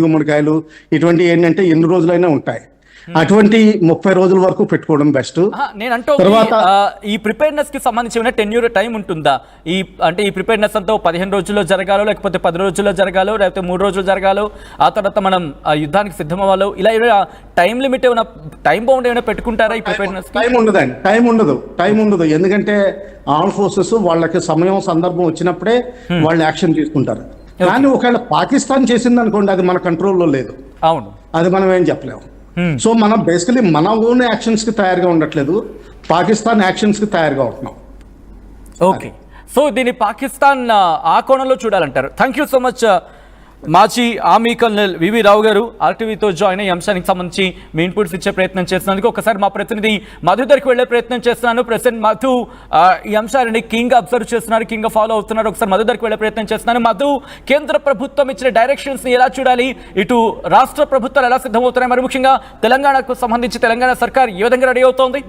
గుమ్మడికాయలు ఇటువంటి ఏంటంటే ఎన్ని రోజులైనా ఉంటాయి. అటువంటి ముప్పై రోజుల వరకు పెట్టుకోవడం బెస్ట్. నేను అంటూ తర్వాత- ఈ ప్రిపేర్నెస్కి సంబంధించి ఏమైనా టెన్యూర్ టైం ఉంటుందా? ఈ అంటే ఈ ప్రిపేర్నెస్ అంతా పదిహేను రోజుల్లో జరగాలో లేకపోతే పది రోజుల్లో జరగాలో లేకపోతే మూడు రోజులు జరగాలో ఆ తర్వాత మనం ఆ యుద్ధానికి సిద్ధం అవ్వాలో ఇలా ఏమైనా టైం లిమిట్ ఏమైనా టైం బౌండ్ ఏమైనా పెట్టుకుంటారా ఈ ప్రిపేర్నెస్ టైం ఉండదండి. టైం ఉండదు. టైం ఉండదు. ఎందుకంటే ఆల్ ఫోర్సెస్ వాళ్ళకి సమయం సందర్భం వచ్చినప్పుడే వాళ్ళు యాక్షన్ తీసుకుంటారు. కానీ ఒకవేళ పాకిస్తాన్ చేసింది అనుకోండి అది మన కంట్రోల్లో లేదు. అవును. అది మనం ఏం చెప్పలేము Hmm. సో మనం బేసికలీ మన ఓన్ యాక్షన్స్కి తయారుగా ఉండట్లేదు. పాకిస్తాన్ యాక్షన్స్కి తయారుగా ఉంటున్నాం. ఓకే సో దీన్ని పాకిస్తాన్ ఆ, ఆ కోణంలో చూడాలంటారు. థ్యాంక్ యూ సో మచ్ మాజీ ఆర్మీ కల్నల్ వివి రావు గారు ఆర్టీవీతో జాయిన్ అయ్యి అంశానికి సంబంధించి మీ ఇన్పుట్స్ ఇచ్చే ప్రయత్నం చేస్తున్నందుకు ఒకసారి మా ప్రతినిధి మధు దగ్గరికి వెళ్ళే ప్రయత్నం చేస్తున్నాను. ప్రెసిడెంట్ మధు ఈ అంశాలని కింగ్ అబ్జర్వ్ చేస్తున్నారు కింగ్ ఫాలో అవుతున్నారు. ఒకసారి మధు దగ్గరికి వెళ్ళే ప్రయత్నం చేస్తున్నాను. మధు కేంద్ర ప్రభుత్వం ఇచ్చిన డైరెక్షన్స్ని ఎలా చూడాలి? ఇటు రాష్ట్ర ప్రభుత్వాలు ఎలా సిద్ధమవుతున్నాయి? మరి ముఖ్యంగా తెలంగాణకు సంబంధించి తెలంగాణ సర్కార్ ఏ విధంగా రెడీ అవుతోంది?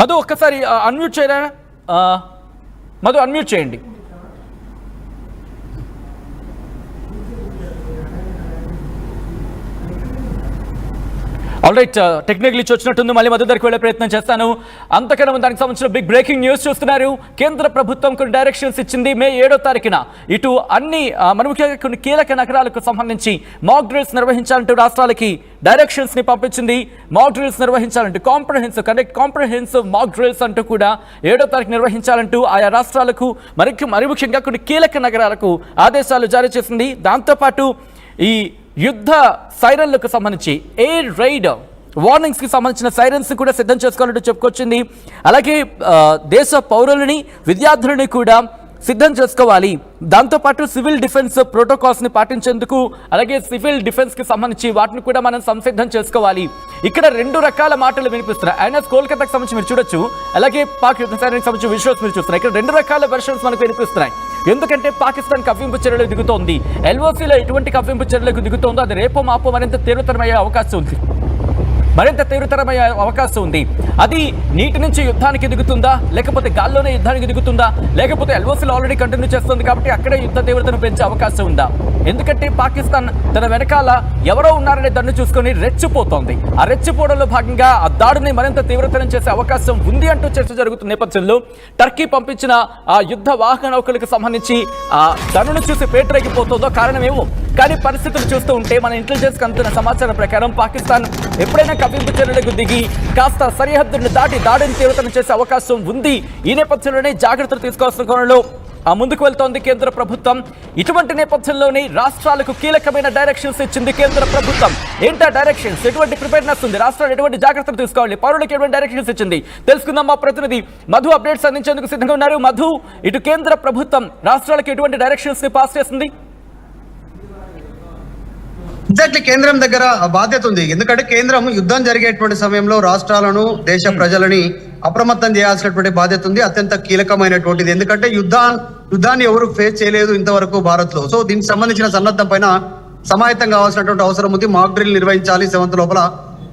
మధు ఒక్కసారి అన్మ్యూట్ చేయరా? మధు అన్మ్యూట్ చేయండి. ఆల్ రైట్ టెక్నికల్ ఇచ్చి వచ్చినట్టుంది. మళ్ళీ మధ్య దగ్గరికి వెళ్ళే ప్రయత్నం చేస్తాను. అంతకన్నా దానికి సంబంధించిన బిగ్ బ్రేకింగ్ న్యూస్ చూస్తున్నారు. కేంద్ర ప్రభుత్వం కొన్ని డైరెక్షన్స్ ఇచ్చింది. మే ఏడో తారీఖున ఇటు అన్ని మన ముఖ్యంగా కొన్ని కీలక నగరాలకు సంబంధించి మాక్ డ్రిల్స్ నిర్వహించాలంటూ రాష్ట్రాలకి డైరెక్షన్స్ని పంపించింది. Mock drills నిర్వహించాలంటూ comprehensive connect comprehensive mock drills అంటూ కూడా ఏడో తారీఖు నిర్వహించాలంటూ ఆయా రాష్ట్రాలకు మరి మరి ముఖ్యంగా కొన్ని కీలక నగరాలకు ఆదేశాలు జారీ చేసింది. దాంతోపాటు ఈ యుద్ధ సైరన్లకు సంబంధించి ఎయిర్ రైడ్ వార్నింగ్స్కి సంబంధించిన సైరన్స్ కూడా సిద్ధం చేసుకోవాలంటూ చెప్పుకొచ్చింది. అలాగే దేశ పౌరులని విద్యార్థులని కూడా సిద్ధం చేసుకోవాలి. దాంతోపాటు సివిల్ డిఫెన్స్ ప్రోటోకాల్స్ని పాటించేందుకు అలాగే సివిల్ డిఫెన్స్కి సంబంధించి వాటిని కూడా మనం సంసిద్ధం చేసుకోవాలి. ఇక్కడ రెండు రకాల మాటలు వినిపిస్తున్నాయి. అయినా కోల్కతాకు సంబంధించి మీరు చూడొచ్చు. అలాగే పాక్ యుద్ధ సైన్యానికి సంబంధించి విజువల్స్ మీరు చూస్తున్నారు. ఇక్కడ రెండు రకాల వెర్షన్స్ మనకు వినిపిస్తున్నాయి. ఎందుకంటే పాకిస్తాన్ కవ్వింపు చర్యలు దిగుతోంది. ఎల్ఓసీలో ఎటువంటి కవ్వింపు చర్యలకు దిగుతోందో అది రేపో మాపో మరింత తీవ్రతరమయ్యే అవకాశం ఉంది. మరింత తీవ్రతరమయ్యే అవకాశం ఉంది. అది నీటి నుంచి యుద్ధానికి దిగుతుందా? లేకపోతే గాల్లోనే యుద్ధానికి దిగుతుందా? లేకపోతే ఎల్ఓసీలు ఆల్రెడీ కంటిన్యూ చేస్తుంది కాబట్టి అక్కడే యుద్ధ తీవ్రతను పెంచే అవకాశం ఉందా? ఎందుకంటే పాకిస్తాన్ తన వెనకాల ఎవరో ఉన్నారనే దాన్ని చూసుకొని రెచ్చిపోతోంది. ఆ రెచ్చిపోవడంలో భాగంగా ఆ దాడిని మరింత తీవ్రతరం చేసే అవకాశం ఉంది అంటూ చర్చ జరుగుతున్న నేపథ్యంలో టర్కీ పంపించిన ఆ యుద్ధ వాహన నౌకలకు సంబంధించి ఆ ధనును చూసి పేటరేగిపోతుందో కారణమేమో. కానీ పరిస్థితులు చూస్తూ ఉంటే మన ఇంటెలిజెన్స్ అందుతున్న సమాచారం ప్రకారం పాకిస్తాన్ ఎప్పుడైనా కవింపు చర్యలకు దిగి కాస్త సరిహద్దుని దాటి దాడిని తీవ్రతరం చేసే అవకాశం ఉంది. ఈ నేపథ్యంలోనే జాగ్రత్తలు తీసుకోవాల్సిన కోణంలో ముందుకు వెళ్తోంది కేంద్ర ప్రభుత్వం. ఇటువంటి నేపథ్యంలోనే రాష్ట్రాలకు కీలకమైన డైరెక్షన్స్ ఇచ్చింది కేంద్ర ప్రభుత్వం. ఏంటా డైరెక్షన్స్ ఎటువంటి ప్రిపేర్నెస్ ఉంది? రాష్ట్రాలు ఎటువంటి జాగ్రత్తలు తీసుకోవాలి? పౌరులకు ఎటువంటి డైరెక్షన్స్ ఇచ్చింది? తెలుసుకుందాం మా ప్రతినిధి మధు అప్డేట్స్ అందించేందుకు సిద్ధంగా ఉన్నారు. మధు ఇటు కేంద్ర ప్రభుత్వం రాష్ట్రాలకు ఎటువంటి డైరెక్షన్స్ని పాస్ చేసింది? ఎగ్జాక్ట్లీ కేంద్రం దగ్గర బాధ్యత ఉంది. ఎందుకంటే కేంద్రం యుద్ధం జరిగేటువంటి సమయంలో రాష్ట్రాలను దేశ ప్రజలని అప్రమత్తం చేయాల్సినటువంటి బాధ్యత ఉంది. అత్యంత కీలకమైనటువంటిది. ఎందుకంటే యుద్ధ యుద్ధాన్ని ఎవరు ఫేస్ చేయలేదు ఇంతవరకు భారత్లో సో దీనికి సంబంధించిన సన్నద్ధం పైన సమాయత్తం కావాల్సినటువంటి అవసరం ఉంది. మాక్ డ్రిల్ నిర్వహించాలి సెవెంత్ లోపల.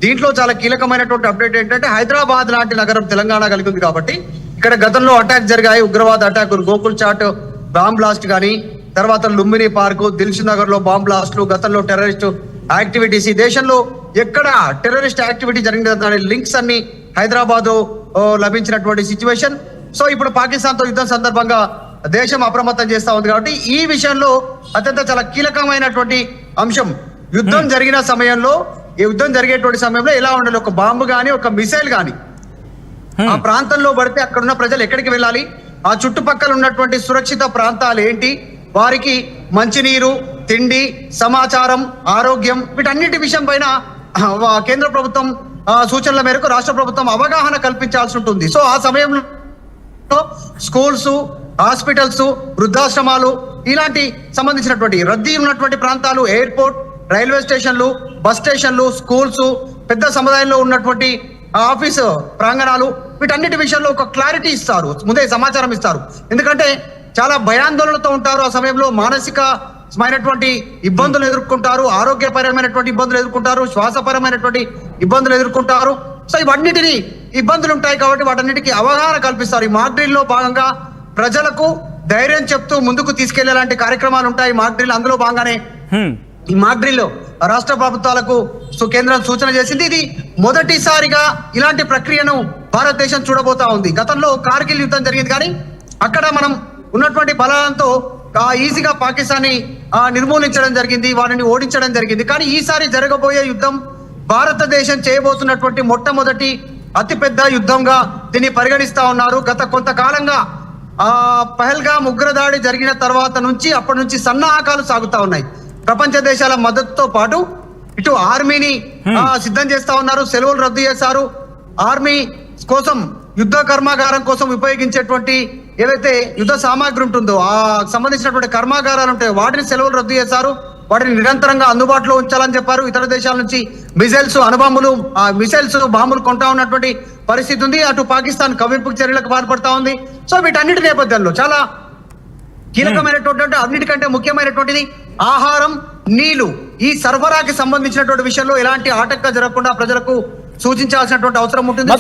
దీంట్లో చాలా కీలకమైనటువంటి అప్డేట్ ఏంటంటే హైదరాబాద్ లాంటి నగరం తెలంగాణ కలిగి ఉంది కాబట్టి ఇక్కడ గతంలో అటాక్ జరిగాయి. ఉగ్రవాద attack Gokul Chat bomb blast కానీ తర్వాత లుంబిని పార్క్ దిల్సు నగర్లో బాంబ్ బ్లాస్ట్లు గతంలో టెర్రరిస్ట్ యాక్టివిటీస్ ఈ దేశంలో ఎక్కడ టెర్రరిస్ట్ యాక్టివిటీ జరిగిన దాని లింక్స్ అన్ని హైదరాబాద్ లభించినటువంటి సిచ్యువేషన్ సో ఇప్పుడు పాకిస్తాన్తో యుద్ధం సందర్భంగా దేశం అప్రమత్తం చేస్తా ఉంది కాబట్టి ఈ విషయంలో అత్యంత చాలా కీలకమైనటువంటి అంశం. యుద్ధం జరిగిన సమయంలో ఈ యుద్ధం జరిగేటువంటి సమయంలో ఎలా ఉండాలి? ఒక బాంబు గాని ఒక మిసైల్ గాని. ఆ ప్రాంతంలో పడితే అక్కడ ఉన్న ప్రజలు ఎక్కడికి వెళ్ళాలి? ఆ చుట్టుపక్కల ఉన్నటువంటి సురక్షిత ప్రాంతాలు ఏంటి? వారికి మంచినీరు తిండి సమాచారం ఆరోగ్యం వీటన్నిటి విషయం పైన కేంద్ర ప్రభుత్వం సూచనల మేరకు రాష్ట్ర ప్రభుత్వం అవగాహన కల్పించాల్సి ఉంటుంది. సో ఆ సమయంలో స్కూల్స్ హాస్పిటల్స్ వృద్ధాశ్రమాలు ఇలాంటి సంబంధించినటువంటి రద్దీ ఉన్నటువంటి ప్రాంతాలు ఎయిర్పోర్ట్ రైల్వే స్టేషన్లు బస్ స్టేషన్లు స్కూల్స్ పెద్ద సముదాయంలో ఉన్నటువంటి ఆఫీస్ ప్రాంగణాలు వీటన్నిటి విషయంలో ఒక క్లారిటీ ఇస్తారు. ముందే సమాచారం ఇస్తారు. ఎందుకంటే చాలా భయాందోళనతో ఉంటారు ఆ సమయంలో మానసికమైనటువంటి ఇబ్బందులు ఎదుర్కొంటారు ఆరోగ్యపరమైనటువంటి ఇబ్బందులు ఎదుర్కొంటారు శ్వాసపరమైనటువంటి ఇబ్బందులు ఎదుర్కొంటారు. సో ఇవన్నిటిని ఇబ్బందులు ఉంటాయి కాబట్టి వాటన్నిటికీ అవగాహన కల్పిస్తారు. ఈ మాక్ డ్రిల్లో భాగంగా ప్రజలకు ధైర్యం చెప్తూ ముందుకు తీసుకెళ్ళేలాంటి కార్యక్రమాలు ఉంటాయి మాక్ డ్రిల్. అందులో భాగంగానే. ఈ మాక్ డ్రిల్ రాష్ట్ర ప్రభుత్వాలకు కేంద్రం సూచన చేసింది. ఇది మొదటిసారిగా ఇలాంటి ప్రక్రియను భారతదేశం చూడబోతా ఉంది. గతంలో కార్గిల్ యుద్ధం జరిగింది కానీ అక్కడ మనం ఉన్నటువంటి బలాలతో ఈజీగా పాకిస్తాన్ నిర్మూలించడం జరిగింది వారిని ఓడించడం జరిగింది. కానీ ఈసారి జరగబోయే యుద్ధం భారతదేశం చేయబోతున్నటువంటి మొట్టమొదటి అతిపెద్ద యుద్ధంగా దీన్ని పరిగణిస్తా ఉన్నారు. గత కొంతకాలంగా ఆ పహల్గా ఉగ్రదాడి జరిగిన తర్వాత నుంచి అప్పటి నుంచి సన్నాహకాలు సాగుతా ఉన్నాయి. ప్రపంచ దేశాల మద్దతుతో పాటు ఇటు ఆర్మీని ఆ, సిద్ధం చేస్తా ఉన్నారు. సెలవులు రద్దు చేశారు. ఆర్మీ కోసం యుద్ధ కర్మాగారం కోసం ఉపయోగించేటువంటి ఏదైతే యుద్ధ సామాగ్రి ఉంటుందో ఆ సంబంధించినటువంటి కర్మాగారాలు ఉంటాయో వాటిని సెలవులు రద్దు చేశారు. వాటిని నిరంతరంగా అందుబాటులో ఉంచాలని చెప్పారు. ఇతర దేశాల నుంచి మిసైల్స్ అణుబాంబులు మిసైల్స్ బాంబులు కొంటా ఉన్నటువంటి పరిస్థితి ఉంది. అటు పాకిస్తాన్ కవింపు చర్యలకు పాల్పడతా ఉంది. సో వీటన్నిటి నేపథ్యంలో చాలా కీలకమైనటువంటి అన్నిటికంటే ముఖ్యమైనటువంటిది ఆహారం నీళ్ళు. ఈ సరఫరాకి సంబంధించినటువంటి విషయంలో ఎలాంటి ఆటంకం జరగకుండా ప్రజలకు సూచించాల్సినటువంటి అవసరం ఉంటుంది.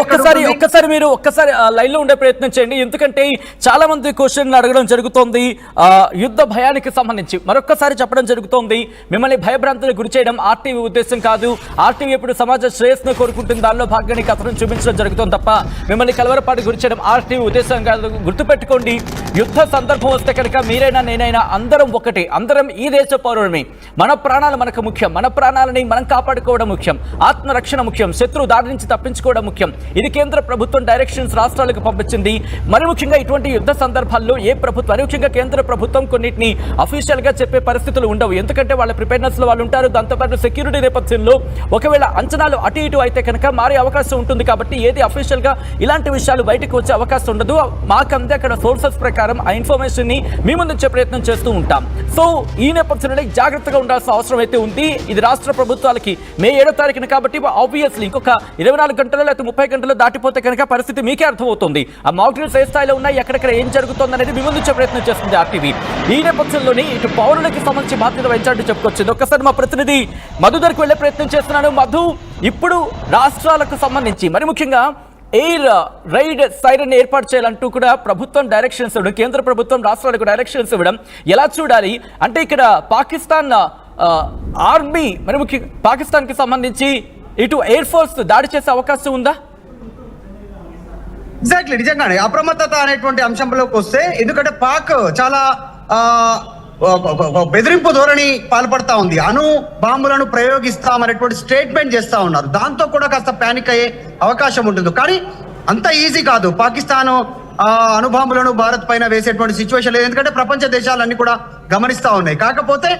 ఒక్కసారి? ఒక్కసారి మీరు ఒక్కసారి లైన్లో ఉండే ప్రయత్నం చేయండి. ఎందుకంటే చాలా మంది క్వశ్చన్లు అడగడం జరుగుతోంది. ఆ, యుద్ధ భయానికి సంబంధించి మరొక్కసారి చెప్పడం జరుగుతోంది. మిమ్మల్ని భయభ్రాంతులకు గురి చేయడం ఆర్టీవీ ఉద్దేశం కాదు. ఆర్టీవీ ఇప్పుడు సమాజ శ్రేయస్ను కోరుకుంటుంది. దానిలో భాగంగా కథనం చూపించడం జరుగుతుంది తప్ప మిమ్మల్ని కలవరపాటు గురి చేయడం ఆర్టీవీ ఉద్దేశం కాదు. గుర్తుపెట్టుకోండి యుద్ధ సందర్భం వస్తే కనుక మీరైనా నేనైనా అందరం ఒకటి. అందరం ఈ దేశ పౌరులమే. మన ప్రాణాలు మనకు ముఖ్యం. మన ప్రాణాలని మనం కాపాడుకోవడం ముఖ్యం. ఆత్మరక్షణ ముఖ్యం. శత్రు దాడి నుంచి తప్పించుకోవడం ముఖ్యం. ఇది కేంద్ర ప్రభుత్వం డైరెక్షన్స్ రాష్ట్రాలకు పంపించింది. మరి ముఖ్యంగా ఇటువంటి యుద్ధ సందర్భాల్లో ఏ ప్రభుత్వం మరి ముఖ్యంగా కేంద్ర ప్రభుత్వం కొన్నిటిని అఫీషియల్గా చెప్పే పరిస్థితులు ఉండవు. ఎందుకంటే వాళ్ళ ప్రిపేర్నెస్లో వాళ్ళు ఉంటారు. దాంతోపాటు సెక్యూరిటీ నేపథ్యంలో ఒకవేళ అంచనాలు అటు ఇటు అయితే కనుక మారే అవకాశం ఉంటుంది కాబట్టి ఏది అఫీషియల్గా ఇలాంటి విషయాలు బయటకు వచ్చే అవకాశం ఉండదు. మాకందే అక్కడ సోర్సెస్ ప్రకారం ఆ ఇన్ఫర్మేషన్ని మీ ముందు ప్రయత్నం చేస్తూ ఉంటాం. సో ఈ నేపథ్యంలో జాగ్రత్తగా ఉండాల్సిన అవసరం అయితే ఉంది. ఇది రాష్ట్ర ప్రభుత్వాలకి మే ఏడో తారీఖున కాబట్టి ఆబ్వియస్లీ ఇంకొక ఇరవై నాలుగు గంటలు లేకపోతే ముప్పై గంటలు దాటిపోతే కనుక పరిస్థితి మీకే అర్థమవుతుంది. ఆ మాక్ డ్రిల్స్ ఏ స్థాయిలో ఉన్నాయి ఎక్కడెక్కడ ఏం జరుగుతుంది అనేది వివరించే ప్రయత్నం చేస్తుంది ఆర్టీవీ. ఈ నేపథ్యంలోని ఇటు పౌరులకి సంబంధించి బాధ్యత వహించాలంటే చెప్పుకొచ్చింది. ఒకసారి మా ప్రతినిధి మధు దగ్గరికి వెళ్ళే ప్రయత్నం చేస్తున్నాను మధు ఇప్పుడు రాష్ట్రాలకు సంబంధించి మరి ముఖ్యంగా ఎయిర్ రైడ్ సైరన్ ఏర్పాటు చేయాలంటూ కూడా ప్రభుత్వం డైరెక్షన్స్ ఇవ్వడం కేంద్ర ప్రభుత్వం రాష్ట్రాలకు డైరెక్షన్స్ ఇవ్వడం ఎలా చూడాలి? అంటే ఇక్కడ పాకిస్తాన్ ఆర్మీ మరి ముఖ్య పాకిస్తాన్కి సంబంధించి ఇటు ఎయిర్ ఫోర్స్ దాడి చేసే అవకాశం ఉందా? ఎగ్జాక్ట్లీ నిజంగానే. అప్రమత్తత అనేటువంటి అంశంలోకి వస్తే ఎందుకంటే పాక్ చాలా బెదిరింపు ధోరణి పాల్పడతా ఉంది. అణు బాంబులను ప్రయోగిస్తామనేటువంటి స్టేట్మెంట్ చేస్తా ఉన్నారు. దాంతో కూడా కాస్త ప్యానిక్ అయ్యే అవకాశం ఉంటుంది. కానీ అంత ఈజీ కాదు. పాకిస్తాన్ ఆ అణుబాంబులను భారత్ పైన వేసేటువంటి సిచ్యువేషన్ లేదు. ఎందుకంటే ప్రపంచ దేశాలన్నీ కూడా గమనిస్తా ఉన్నాయి. కాకపోతే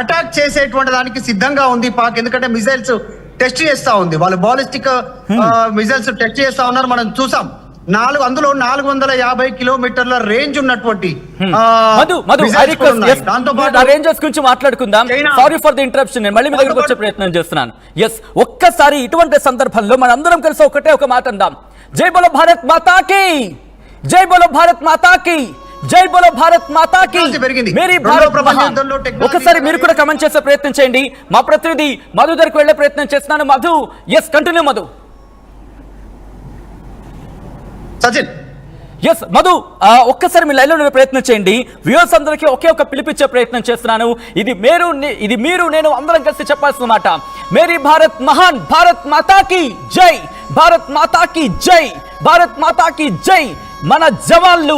అటాక్ చేసేటువంటి దానికి సిద్ధంగా ఉంది పాక్. ఎందుకంటే మిసైల్స్ టెస్ట్ చేస్తా ఉంది. వాళ్ళు బాలిస్టిక్ మిసైల్స్ టెస్ట్ చేస్తా ఉన్నారు. మనం చూసాం. నాలుగు అందులో నాలుగు వందల యాభై కిలోమీటర్ల రేంజ్ ఉన్నటువంటి ఉన్నాయి. దాంతో పాటు రేంజర్స్ గురించి మాట్లాడుకుందాం. సారీ ఫర్ ది ఇంటరప్షన్ నేను మళ్ళీ మీ దగ్గరకు వచ్చే దాంతో ప్రయత్నం చేస్తున్నాను. ఎస్ ఒక్కసారి ఇటువంటి సందర్భంలో మనందరం కలిసి ఒకటే ఒక మాట అందాం. జై బోలో భారత్ మాతాకి! జై బోలో భారత్ మాతాకి! జై బోలో భారత్ మాతాకి. మేరీ భారత్ ఒక్కసారి మీరు కూడా కమెంట్ చేసే ప్రయత్నం చేయండి. మా ప్రతినిధి మధు దగ్గరకు వెళ్ళే ప్రయత్నం చేస్తున్నాను Madhu yes continue Madhu. Sachin. Yes Madhu ఒక్కసారి మీ లైన్లో ఉండే ప్రయత్నం చేయండి. వ్యూవర్స్ అందరికీ ఒకే ఒక పిలిపించే ప్రయత్నం చేస్తున్నాను. ఇది మీరు ఇది మీరు నేను అందరం కలిసి చెప్పాల్సిన మాట. మేరీ భారత్ మహాన్ భారత్ మాతాకి జై. భారత్ మాతాకి జై. భారత్ మాతాకి జై. మన జవాన్లు